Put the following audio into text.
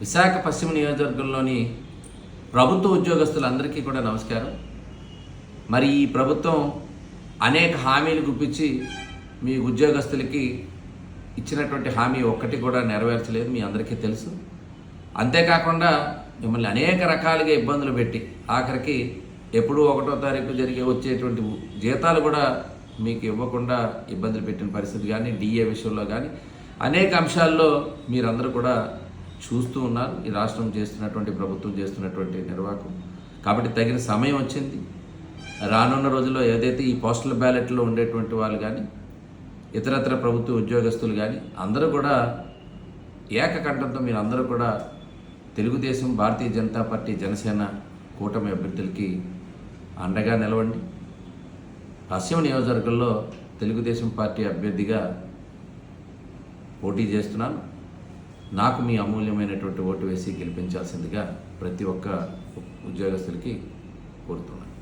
విశాఖ పశ్చిమ నియోజకవర్గంలోని ప్రభుత్వ ఉద్యోగస్తులందరికీ కూడా నమస్కారం. మరి ఈ ప్రభుత్వం అనేక హామీలు గుప్పించి మీ ఉద్యోగస్తులకి ఇచ్చినటువంటి హామీ ఒక్కటి కూడా నెరవేర్చలేదు మీ అందరికీ తెలుసు. అంతేకాకుండా మిమ్మల్ని అనేక రకాలుగా ఇబ్బందులు పెట్టి ఆఖరికి ఎప్పుడూ ఒకటో తారీఖు జరిగే వచ్చేటువంటి జీతాలు కూడా మీకు ఇవ్వకుండా ఇబ్బందులు పెట్టిన పరిస్థితి కానీ డిఏ విషయంలో కానీ అనేక అంశాల్లో మీరందరూ కూడా చూస్తూ ఉన్నారు. ఈ రాష్ట్రం చేస్తున్నటువంటి ప్రభుత్వం చేస్తున్నటువంటి నిర్వాహకం. కాబట్టి తగిన సమయం వచ్చింది. రానున్న రోజుల్లో ఏదైతే ఈ పోస్టల్ బ్యాలెట్లో ఉండేటువంటి వాళ్ళు కానీ ఇతరత్ర ప్రభుత్వ ఉద్యోగస్తులు కానీ అందరూ కూడా ఏకకంఠంతో మీరు అందరూ కూడా తెలుగుదేశం భారతీయ జనతా పార్టీ జనసేన కూటమి అభ్యర్థులకి అండగా నిలవండి. పశ్చిమ నియోజకవర్గంలో తెలుగుదేశం పార్టీ అభ్యర్థిగా పోటీ చేస్తున్నాను. నాకు మీ అమూల్యమైనటువంటి ఓటు వేసి గెలిపించాల్సిందిగా ప్రతి ఒక్క ఉద్యోగస్తులకి కోరుతున్నాను.